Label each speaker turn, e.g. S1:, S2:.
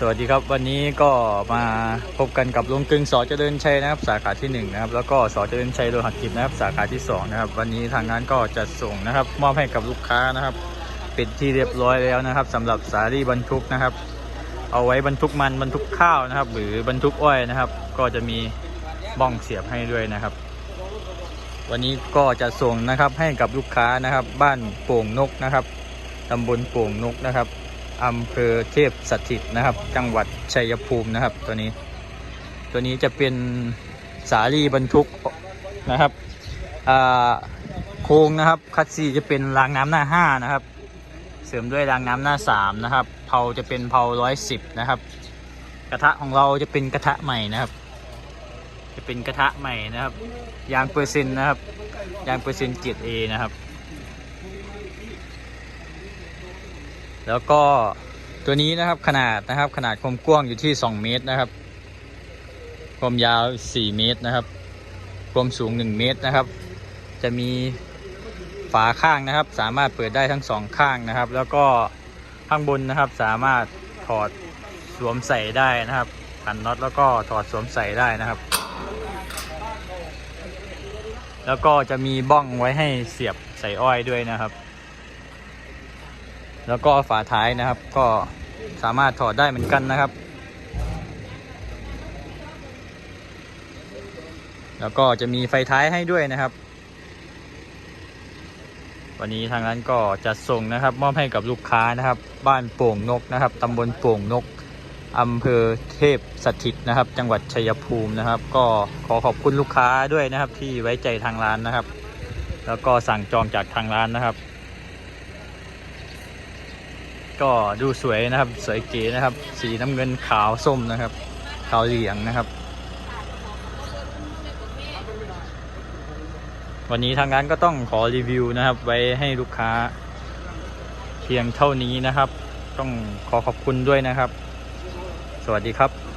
S1: สวัสดีครับวันนี้ก็มาพบกันกับลุงกึงสอเจริญชัยนะครับ สาขาที่หนึ่งนะครับแล้วก็สอเจริญชัยโลหะกิจนะครับ สาขาที่สองนะครับวันนี้ทางงานก็จะส่งนะครับ มอบให้กับลูกค้านะครับเป็นที่เรียบร้อยแล้วนะครับสำหรับสาลี่บรรทุกนะครับ เอาไว้บรรทุกมันบรรทุกข้าวนะครับ หรือบรรทุกอ้อยนะครับ ก็จะมีบ้องเสียบให้ด้วยนะครับ วันนี้ก็จะส่งนะครับให้กับลูกค้านะครับ บ้านโป่งนกนะครับตำบลโป่งนกนะครับ อำเภอเทพสถิตนะครับ จังหวัดชัยภูมินะครับ ตัวนี้ ตัวนี้จะเป็นสาลีบรรทุกนะครับโครงนะครับ คัดซีจะเป็นรางน้ำหน้าห้านะครับ เสริมด้วยรางน้ำหน้าสามนะครับเผาจะเป็นเผาร้อยสิบนะครับ กระทะของเราจะเป็นกระทะใหม่นะครับ จะเป็นกระทะใหม่นะครับ ยางเปอร์เซ็นต์นะครับ ยางเปอร์เซ็นต์เกียรเอนะครับ แล้วก็ตัวนี้นะครับขนาดนะครับขนาดความกว้างอยู่ที่ 2 เมตรนะครับ ความยาว 4 เมตรนะครับ ความสูง 1 เมตรนะครับ จะมีฝาข้างนะครับ สามารถเปิดได้ทั้งสองข้างนะครับ แล้วก็ข้างบนนะครับสามารถถอดสวมใส่ได้นะครับขันน็อตแล้วก็ถอดสวมใส่ได้นะครับ แล้วก็จะมีบ้องไว้ให้เสียบใส่อ้อยด้วยนะครับ แล้วก็ฝาท้ายนะครับ ก็สามารถถอดได้เหมือนกันนะครับ แล้วก็จะมีไฟท้ายให้ด้วยนะครับ วันนี้ทางร้านก็จะส่งนะครับ มอบให้กับลูกค้านะครับ บ้านโป่งนกนะครับตำบลโป่งนกอำเภอเทพสถิตนะครับ จังหวัดชัยภูมินะครับ ก็ขอขอบคุณลูกค้าด้วยนะครับ ที่ไว้ใจทางร้านนะครับ แล้วก็สั่งจองจากทางร้านนะครับ ก็ดูสวยนะครับ สวยเก๋นะครับ สีน้ำเงินขาวส้มนะครับ ขาวเหลืองนะครับ วันนี้ทางร้านก็ต้องขอรีวิวนะครับ ไว้ให้ลูกค้าเพียงเท่านี้นะครับ ต้องขอขอบคุณด้วยนะครับ สวัสดีครับ